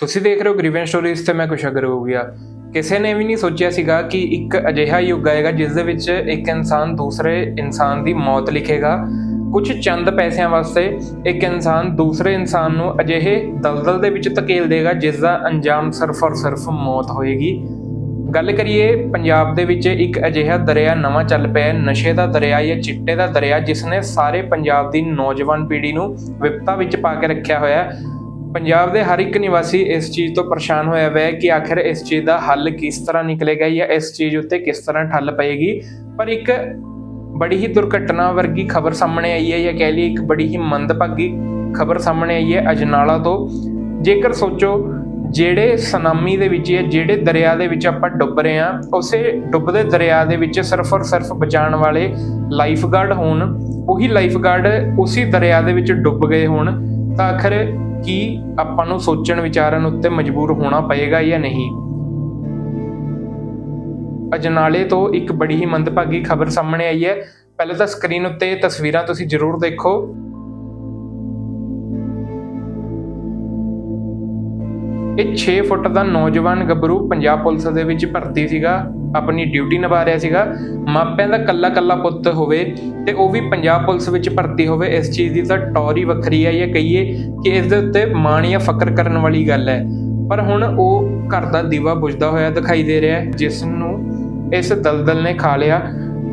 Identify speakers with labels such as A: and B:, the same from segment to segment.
A: ਤੁਸੀਂ ਦੇਖ ਰਹੇ ਹੋ ਗ੍ਰੀਵਨ ਸਟੋਰੀਜ਼ ਤੇ ਮੈਂ ਕੁਸ਼ਾਗਰ ਹੋ ਗਿਆ ਕਿਸੇ ਨੇ ਵੀ ਨਹੀਂ ਸੋਚਿਆ ਸੀਗਾ ਕਿ ਇੱਕ ਅਜਿਹਾ ਯੁੱਗ ਆਏਗਾ ਜਿਸ ਦੇ ਵਿੱਚ ਇੱਕ ਇਨਸਾਨ ਦੂਸਰੇ ਇਨਸਾਨ ਦੀ ਮੌਤ ਲਿਖੇਗਾ। ਕੁਝ ਚੰਦ ਪੈਸਿਆਂ ਵਾਸਤੇ ਇੱਕ ਇਨਸਾਨ ਦੂਸਰੇ ਇਨਸਾਨ ਨੂੰ ਅਜਿਹੇ ਦਲਦਲ ਦੇ ਵਿੱਚ ਧਕੇਲ ਦੇਗਾ ਜਿਸ ਦਾ ਅੰਜਾਮ ਸਿਰਫ ਔਰ ਸਿਰਫ ਮੌਤ ਹੋਏਗੀ। ਗੱਲ ਕਰੀਏ, ਪੰਜਾਬ ਦੇ ਵਿੱਚ ਇੱਕ ਅਜਿਹਾ ਦਰਿਆ ਨਵਾਂ ਚੱਲ ਪਿਆ ਨਸ਼ੇ ਦਾ ਦਰਿਆ ਜਾਂ ਚਿੱਟੇ ਦਾ ਦਰਿਆ ਜਿਸ ਨੇ ਸਾਰੇ ਪੰਜਾਬ ਦੀ ਨੌਜਵਾਨ ਪੀੜ੍ਹੀ ਨੂੰ ਵਿਪਤਾ ਵਿੱਚ ਪਾ ਕੇ ਰੱਖਿਆ ਹੋਇਆ ਹੈ। ਪੰਜਾਬ ਦੇ ਹਰ ਇੱਕ ਨਿਵਾਸੀ ਇਸ ਚੀਜ਼ ਤੋਂ ਪਰੇਸ਼ਾਨ ਹੋਇਆ ਹੋਇਆ ਹੈ ਕਿ ਆਖਿਰ ਇਸ ਚੀਜ਼ ਦਾ ਹੱਲ ਕਿਸ ਤਰ੍ਹਾਂ ਨਿਕਲੇਗਾ ਜਾਂ ਇਸ ਚੀਜ਼ ਉੱਤੇ ਕਿਸ ਤਰ੍ਹਾਂ ਠੱਲ ਪਏਗੀ। ਪਰ ਇੱਕ ਬੜੀ ਹੀ ਦੁਰਘਟਨਾ ਵਰਗੀ ਖਬਰ ਸਾਹਮਣੇ ਆਈ ਹੈ ਜਾਂ ਕਹਿ ਲਈਏ ਇੱਕ ਬੜੀ ਹੀ ਮੰਦਭਾਗੀ ਖਬਰ ਸਾਹਮਣੇ ਆਈ ਹੈ ਅਜਨਾਲਾ ਤੋਂ। ਜੇਕਰ ਸੋਚੋ, ਜਿਹੜੇ ਸੁਨਾਮੀ ਦੇ ਵਿੱਚ ਜਾਂ ਜਿਹੜੇ ਦਰਿਆ ਦੇ ਵਿੱਚ ਆਪਾਂ ਡੁੱਬ ਰਹੇ ਹਾਂ, ਉਸੇ ਡੁੱਬਦੇ ਦਰਿਆ ਦੇ ਵਿੱਚ ਸਿਰਫ ਔਰ ਸਿਰਫ ਬਚਾਉਣ ਵਾਲੇ ਲਾਈਫਗਾਰਡ ਹੋਣ, ਉਹੀ ਲਾਈਫਗਾਰਡ ਉਸੇ ਦਰਿਆ ਦੇ ਵਿੱਚ ਡੁੱਬ ਗਏ ਹੋਣ। ਤਾਂ ਆਖਰ ਕੀ ਆਪਾਂ ਨੂੰ ਸੋਚਣ ਵਿਚਾਰਨ ਉੱਤੇ ਮਜਬੂਰ ਹੋਣਾ ਪਏਗਾ ਜਾਂ ਨਹੀਂ। ਅਜਨਾਲੇ ਤੋਂ ਇੱਕ ਬੜੀ ਹੀ ਮੰਦਭਾਗੀ ਖਬਰ ਸਾਹਮਣੇ ਆਈ ਹੈ। ਪਹਿਲਾਂ ਤਾਂ ਸਕਰੀਨ ਉੱਤੇ ਤਸਵੀਰਾਂ ਤੁਸੀਂ ਜ਼ਰੂਰ ਦੇਖੋ। ਇਹ 6 ਫੁੱਟ ਦਾ ਨੌਜਵਾਨ ਗੱਭਰੂ ਪੰਜਾਬ ਪੁਲਿਸ ਦੇ ਵਿੱਚ ਭਰਤੀ ਸੀਗਾ, ਆਪਣੀ ਡਿਊਟੀ ਨਿਭਾ ਰਿਹਾ ਸੀਗਾ। ਮਾਪਿਆਂ ਦਾ ਕੱਲਾ ਕੱਲਾ ਪੁੱਤ ਹੋਵੇ ਤੇ ਉਹ ਵੀ ਪੰਜਾਬ ਪੁਲਿਸ ਵਿੱਚ ਭਰਤੀ ਹੋਵੇ, ਇਸ ਚੀਜ਼ ਦੀ ਤਾਂ ਟੌਰ ਹੀ ਵੱਖਰੀ ਹੈ ਜਾਂ ਕਹੀਏ ਕਿ ਇਸ ਦੇ ਉੱਤੇ ਮਾਣ ਜਾਂ ਫਕਰ ਕਰਨ ਵਾਲੀ ਗੱਲ ਹੈ। ਪਰ ਹੁਣ ਉਹ ਘਰ ਦਾ ਦੀਵਾ ਬੁਝਦਾ ਹੋਇਆ ਦਿਖਾਈ ਦੇ ਰਿਹਾ ਹੈ ਜਿਸ ਨੂੰ ਇਸ ਦਲਦਲ ਨੇ ਖਾ ਲਿਆ।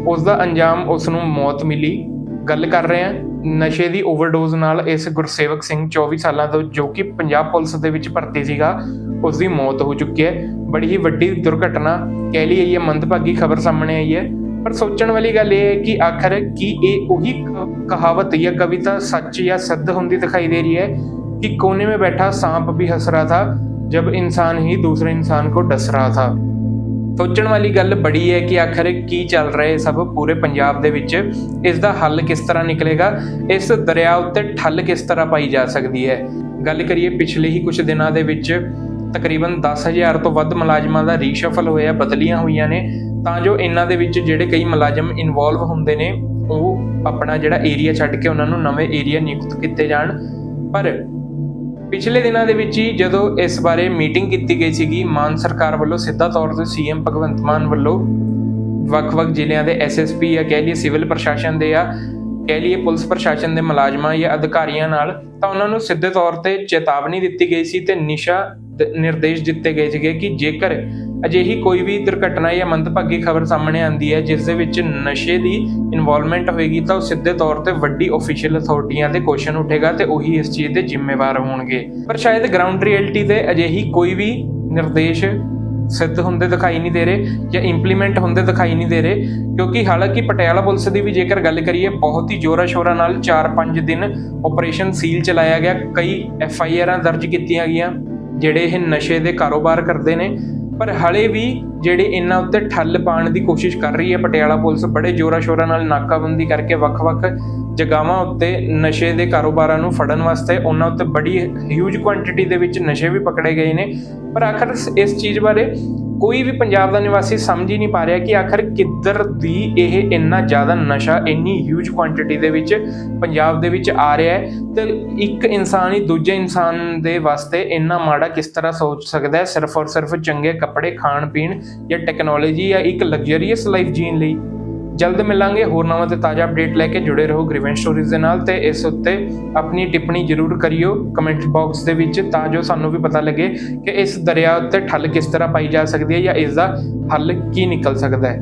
A: ਉਸ ਦਾ ਅੰਜਾਮ ਉਸ ਨੂੰ ਮੌਤ ਮਿਲੀ। ਗੱਲ ਕਰ ਰਹੇ ਹਾਂ ਨਸ਼ੇ ਦੀ ਓਵਰਡੋਜ਼ ਨਾਲ ਇਸ ਗੁਰਸੇਵਕ ਸਿੰਘ 24 ਸਾਲਾਂ ਤੋਂ ਜੋ ਕਿ ਪੰਜਾਬ ਪੁਲਿਸ ਦੇ ਵਿੱਚ ਭਰਤੀ ਸੀਗਾ ਉਸ ਦੀ ਮੌਤ ਹੋ ਚੁੱਕੀ ਹੈ ਬੜੀ ਹੀ ਵੱਡੀ ਦੁਰਘਟਨਾ ਕਹਿ ਲਈ ਇਹ ਮੰਦਭਾਗੀ ਖਬਰ ਸਾਹਮਣੇ ਆਈ ਹੈ ਪਰ ਸੋਚਣ ਵਾਲੀ ਗੱਲ ਇਹ ਹੈ ਕਿ ਆਖਰ ਕੀ ਇਹ ਉਹੀ ਕ- ਕਹਾਵਤ ਜਾਂ ਕਵਿਤਾ ਸੱਚ ਜਾਂ ਸਿੱਧ ਹੁੰਦੀ ਦਿਖਾਈ ਦੇ ਰਹੀ ਹੈ कि कोने में बैठा सांप भी हंस रहा था जब इंसान ही दूसरे इंसान को डस रहा था ਸੋਚਣ ਵਾਲੀ ਗੱਲ ਬੜੀ ਹੈ ਕਿ ਆਖਰ ਕੀ ਚੱਲ ਰਿਹਾ ਹੈ ਸਭ ਪੂਰੇ ਪੰਜਾਬ ਦੇ ਵਿੱਚ। ਇਸ ਦਾ ਹੱਲ ਕਿਸ ਤਰ੍ਹਾਂ ਨਿਕਲੇਗਾ? ਇਸ ਦਰਿਆ ਉੱਤੇ ਠੱਲ ਕਿਸ ਤਰ੍ਹਾਂ ਪਾਈ ਜਾ ਸਕਦੀ ਹੈ? ਗੱਲ ਕਰੀਏ ਪਿਛਲੇ ਹੀ ਕੁਝ ਦਿਨਾਂ ਦੇ ਵਿੱਚ ਤਕਰੀਬਨ 10000 ਤੋਂ ਵੱਧ ਮੁਲਾਜ਼ਮਾਂ ਦਾ ਰੀਸ਼ਫਲ ਹੋਇਆ, ਬਦਲੀਆਂ ਹੋਈਆਂ ਨੇ। ਤਾਂ ਜੋ ਇਹਨਾਂ ਦੇ ਵਿੱਚ ਜਿਹੜੇ ਕਈ ਮੁਲਾਜ਼ਮ ਇਨਵੋਲਵ ਹੁੰਦੇ ਨੇ, ਉਹ ਆਪਣਾ ਜਿਹੜਾ ਏਰੀਆ ਛੱਡ ਕੇ ਉਹਨਾਂ ਨੂੰ ਨਵੇਂ ਏਰੀਆ ਨਿਯੁਕਤ ਕੀਤੇ ਜਾਣ। ਪਰ ਪਿਛਲੇ ਦਿਨਾਂ ਦੇ ਵਿੱਚ ਹੀ ਜਦੋਂ ਇਸ ਬਾਰੇ ਮੀਟਿੰਗ ਕੀਤੀ ਗਈ ਸੀਗੀ, ਮਾਨ ਸਰਕਾਰ ਵੱਲੋਂ ਸਿੱਧਾ ਤੌਰ ਤੇ ਸੀਐਮ ਭਗਵੰਤ ਮਾਨ ਵੱਲੋਂ ਵੱਖ-ਵੱਖ ਜ਼ਿਲ੍ਹਿਆਂ ਦੇ ਐਸਐਸਪੀ ਜਾਂ ਕਹਿ ਲਈਏ ਸਿਵਲ ਪ੍ਰਸ਼ਾਸਨ ਦੇ ਆ ਕਹਿ ਲਈਏ ਪੁਲਿਸ ਪ੍ਰਸ਼ਾਸਨ ਦੇ ਮੁਲਾਜ਼ਮਾਂ ਜਾਂ ਅਧਿਕਾਰੀਆਂ ਨਾਲ ਤਾਂ ਉਹਨਾਂ ਨੂੰ ਸਿੱਧੇ ਤੌਰ ਤੇ ਚੇਤਾਵਨੀ ਦਿੱਤੀ ਗਈ ਸੀ ਤੇ ਨਿਸ਼ਾ ਨਿਰਦੇਸ਼ ਦਿੱਤੇ ਗਏ ਸੀਗੇ ਕਿ ਜੇਕਰ ਅਜਿਹੀ ਕੋਈ ਵੀ ਦੁਰਘਟਨਾ ਜਾਂ ਮੰਦਭਾਗੀ ਖਬਰ ਸਾਹਮਣੇ ਆਂਦੀ ਹੈ, ਜਿਸ ਦੇ ਵਿੱਚ ਨਸ਼ੇ ਦੀ ਇਨਵੋਲਵਮੈਂਟ ਹੋਏਗੀ, ਤਾਂ ਉਹ ਸਿੱਧੇ ਤੌਰ ਤੇ ਵੱਡੀ ਅਫੀਸ਼ੀਅਲ ਅਥਾਰਟੀਆਂ ਤੇ ਕੁਐਸਚਨ ਉੱਠੇਗਾ ਤੇ ਉਹੀ ਇਸ ਚੀਜ਼ ਦੇ ਜ਼ਿੰਮੇਵਾਰ ਹੋਣਗੇ। ਪਰ ਸ਼ਾਇਦ ਗਰਾਊਂਡ ਰਿਐਲਿਟੀ ਤੇ ਅਜਿਹੀ ਕੋਈ ਵੀ ਨਿਰਦੇਸ਼ ਸਿੱਧ ਹੁੰਦੇ ਦਿਖਾਈ ਨਹੀਂ ਦੇ ਰਹੇ ਜਾਂ ਇੰਪਲੀਮੈਂਟ ਹੁੰਦੇ ਦਿਖਾਈ ਨਹੀਂ ਦੇ ਰਹੇ, ਕਿਉਂਕਿ ਹਾਲਾਂਕਿ ਪਟਿਆਲਾ ਪੁਲਿਸ ਦੀ ਵੀ ਜੇਕਰ ਗੱਲ ਕਰੀਏ, ਬਹੁਤ ਹੀ ਜ਼ੋਰਾ ਸ਼ੋਰਾ ਨਾਲ 4-5 ਦਿਨ ਆਪਰੇਸ਼ਨ ਸੀਲ ਚਲਾਇਆ ਗਿਆ, ਕਈ ਐਫ ਆਈ ਆਰਾਂ ਦਰਜ ਕੀਤੀਆਂ ਗਈਆਂ। ਜਿਹੜੇ ਇਹ ਨਸ਼ੇ ਦੇ ਕਾਰੋਬਾਰ ਕਰਦੇ ਨੇ, ਪਰ ਹਲੇ ਵੀ ਜਿਹੜੇ ਇਹਨਾਂ ਉੱਤੇ ਠੱਲ ਪਾਉਣ ਦੀ ਕੋਸ਼ਿਸ਼ ਕਰ ਰਹੀ ਹੈ, ਪਟਿਆਲਾ ਪੁਲਿਸ ਬੜੇ ਜ਼ੋਰਾ ਸ਼ੋਰਾ ਨਾਲ ਨਾਕਾਬੰਦੀ ਕਰਕੇ ਵੱਖ-ਵੱਖ ਜਗ੍ਹਾਵਾਂ ਉੱਤੇ ਨਸ਼ੇ ਦੇ ਕਾਰੋਬਾਰਾਂ ਨੂੰ ਫੜਨ ਵਾਸਤੇ ਉਹਨਾਂ ਉੱਤੇ ਬੜੀ ਹਿਊਜ ਕੁਆਂਟੀਟੀ ਦੇ ਵਿੱਚ ਨਸ਼ੇ ਵੀ ਪਕੜੇ ਗਏ ਨੇ। ਪਰ ਆਖਰ ਇਸ- ਇਸ ਚੀਜ਼ ਬਾਰੇ ਕੋਈ ਵੀ ਪੰਜਾਬ ਦਾ ਨਿਵਾਸੀ ਸਮਝ ਹੀ ਨਹੀਂ ਪਾ ਰਿਹਾ ਕਿ ਆਖਰ ਕਿੱਧਰ ਦੀ ਇਹ ਇੰਨਾ ਜ਼ਿਆਦਾ ਨਸ਼ਾ, ਇੰਨੀ ਹਿਊਜ ਕੁਆਂਟੀਟੀ ਦੇ ਵਿੱਚ ਪੰਜਾਬ ਦੇ ਵਿੱਚ ਆ ਰਿਹਾ ਹੈ। ਤੇ ਇੱਕ ਇਨਸਾਨ ਹੀ ਦੂਜੇ ਇਨਸਾਨ ਦੇ ਵਾਸਤੇ ਇੰਨਾ ਮਾੜਾ ਕਿਸ ਤਰ੍ਹਾਂ ਸੋਚ ਸਕਦਾ ਹੈ? ਸਿਰਫ ਔਰ ਸਿਰਫ ਚੰਗੇ ਕੱਪੜੇ ਖਾਣ ਪੀਣ ਜਾਂ ਟੈਕਨੋਲੋਜੀ ਜਾਂ ਇੱਕ ਲਗਜ਼ਰੀਅਸ ਲਾਈਫ ਜੀਣ ਲਈ? ਜਲਦ ਮਿਲਾਂਗੇ। ਹੋਰ ਨਵਾਂ ਤੇ ਤਾਜ਼ਾ ਅਪਡੇਟ ਲੈ ਕੇ ਜੁੜੇ ਰਹੋ ਗ੍ਰੀਵੈਂਸ ਸਟੋਰੀਜ਼ ਦੇ ਨਾਲ ਤੇ ਇਸ ਉੱਤੇ ਆਪਣੀ ਟਿੱਪਣੀ ਜ਼ਰੂਰ ਕਰਿਓ। ਕਮੈਂਟ ਬਾਕਸ ਦੇ ਵਿੱਚ ਤਾਂ ਜੋ ਸਾਨੂੰ ਵੀ ਪਤਾ ਲੱਗੇ ਕਿ ਇਸ ਦਰਿਆ ਉੱਤੇ ਠੱਲ ਕਿਸ ਤਰ੍ਹਾਂ ਪਾਈ ਜਾ ਸਕਦੀ ਹੈ ਜਾਂ ਇਸ ਦਾ ਹੱਲ ਕੀ ਨਿਕਲ ਸਕਦਾ ਹੈ।